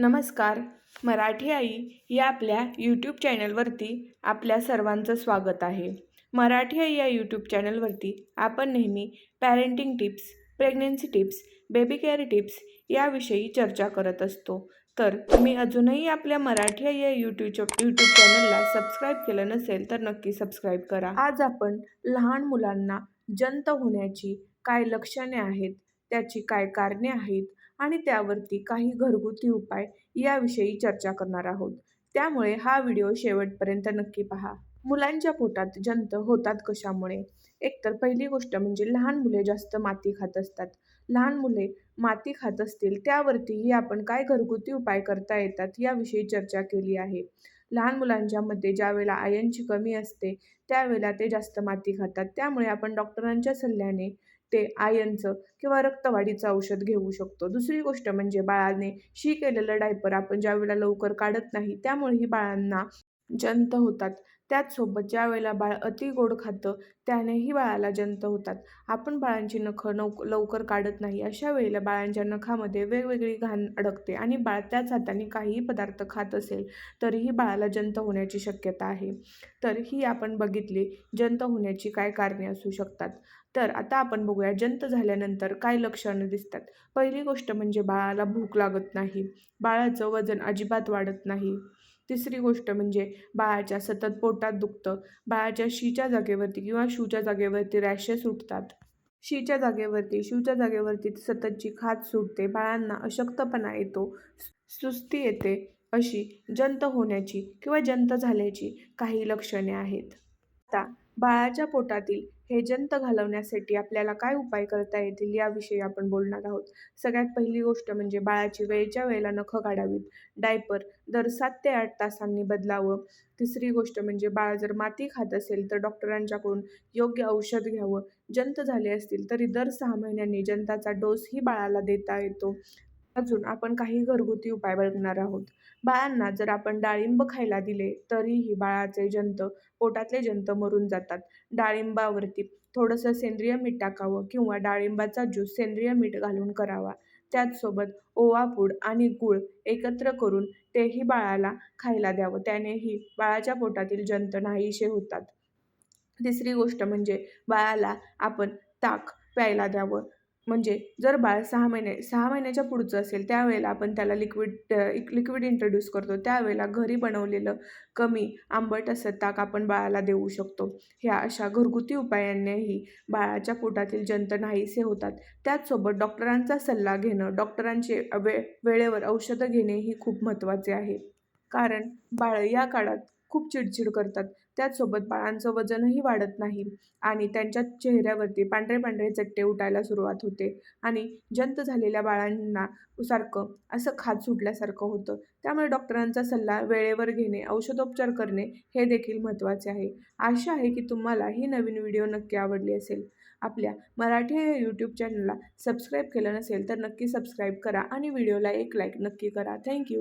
नमस्कार मराठी आई या आपल्या यूट्यूब चॅनलवरती आपल्या सर्वांचं स्वागत आहे. मराठी आई या यूट्यूब चॅनलवरती आपण नेहमी parenting tips pregnancy tips baby care tips याविषयी चर्चा करत असतो. तर तुम्ही अजूनही आपल्या मराठी आई या यूट्यूब यूट्यूब चॅनलला सबस्क्राईब केलं नसेल तर नक्की सबस्क्राईब करा. आज आपण लहान मुलांना जंत होण्याची काय लक्षणे आहेत त्याची काय कारणे आहेत आणि त्यावरती काही घरगुती उपाय याविषयी चर्चा करणार आहोत. त्यामुळे हा व्हिडिओ शेवटपर्यंत नक्की पहा. मुलांच्या पोटात जंत होतात कशामुळे? एकतर पहिली गोष्ट म्हणजे लहान मुले जास्त माती खात असतात. लहान मुले माती खात असतील त्यावरतीही आपण काय घरगुती उपाय करता येतात याविषयी चर्चा केली आहे. लहान मुलांच्यामध्ये ज्यावेळेला आयनची कमी असते त्यावेळेला ते जास्त माती खातात. त्यामुळे आपण डॉक्टरांच्या सल्ल्याने ते आयनचं किंवा रक्तवाढीचं औषध घेऊ शकतो. दुसरी गोष्ट म्हणजे बाळाने शी केलेलं डायपर आपण ज्यावेळेला लवकर काढत नाही त्यामुळेही बाळांना जंत होतात. त्याचसोबत ज्या वेळेला बाळ अति गोड खातं त्यानेही बाळाला जंत होतात. आपण बाळांची नखं नव लवकर काढत नाही. अशा वेळेला बाळांच्या नखामध्ये वेगवेगळी घाण अडकते आणि बाळ त्याच हाताने काहीही पदार्थ खात असेल तरीही बाळाला जंत होण्याची शक्यता आहे. तर ही आपण बघितली जंत होण्याची काय कारणे असू शकतात. तर आता आपण बघूया जंत झाल्यानंतर काय लक्षणं दिसतात? पहिली गोष्ट म्हणजे बाळाला भूक लागत नाही. बाळाचं वजन अजिबात वाढत नाही. तिसरी गोष्ट म्हणजे बाळाच्या सतत पोट पोटात दुखतं. बाळाच्या शीच्या जागेवरती किंवा शूच्या जागेवरती रॅशेस उठतात. शीच्या जागेवरती शूच्या जागेवरती सततची खाज सुटते. बाळांना अशक्तपणा येतो. सुस्ती येते अशी जंत होण्याची किंवा जंत झाल्याची काही लक्षणे आहेत. आता बाळाच्या पोटातील हे जंत घालवण्यासाठी आपल्याला काय उपाय करता येतील याविषयी आपण बोलणार आहोत. सगळ्यात पहिली गोष्ट म्हणजे बाळाची वेळच्या वेळेला नखं काढावीत. डायपर दर सात ते आठ तासांनी बदलावं. तिसरी गोष्ट म्हणजे बाळ जर माती खात असेल तर डॉक्टरांच्याकडून योग्य औषध घ्यावं. जंत झाले असतील तरी दर सहा महिन्यांनी जंताचा डोसही बाळाला देता येतो. अजून आपण काही घरगुती उपाय बघणार आहोत. बाळांना जर आपण डाळिंब खायला दिले तरीही बाळाचे जंत पोटातले जंत मरून जातात. डाळिंबावरती थोडंसं सेंद्रिय मीठ टाकावं किंवा डाळिंबाचा ज्यूस सेंद्रिय मीठ घालून करावा. त्याचसोबत ओवा पूड आणि गूळ एकत्र करून तेही बाळाला खायला द्यावं. त्यानेही बाळाच्या पोटातील जंत नाहीसे होतात. तिसरी गोष्ट म्हणजे बाळाला आपण ताक प्यायला द्यावं. म्हणजे जर बाळ सहा महिने सहा महिन्याच्या पुढचं असेल त्यावेळेला आपण त्याला लिक्विड लिक्विड इंट्रोड्यूस करतो. त्यावेळेला घरी बनवलेलं कमी आंबट असं ताक आपण बाळाला देऊ शकतो. ह्या अशा घरगुती उपायांनीही बाळाच्या पोटातील जंत नाहीसे होतात. त्याचसोबत डॉक्टरांचा सल्ला घेणं डॉक्टरांचे वे वेळेवर औषधं घेणे ही खूप महत्त्वाचे आहे. कारण बाळ या काळात खूप चिडचिड करतात. त्याचसोबत बाळांचं वजनही वाढत नाही आणि त्यांच्या चेहऱ्यावरती पांढरे पांढरे चट्टे उठायला सुरुवात होते आणि जंत झालेल्या बाळांना सारखं असं खाज सुटल्यासारखं होतं. त्यामुळे डॉक्टरांचा सल्ला वेळेवर घेणे औषधोपचार करणे हे देखील महत्त्वाचे आहे. आशा आहे की तुम्हाला ही नवीन व्हिडिओ नक्की आवडली असेल. आपल्या मराठी या यूट्यूब चॅनलला सबस्क्राईब केलं नसेल तर नक्की सबस्क्राईब करा आणि व्हिडिओला एक लाईक नक्की करा. थँक्यू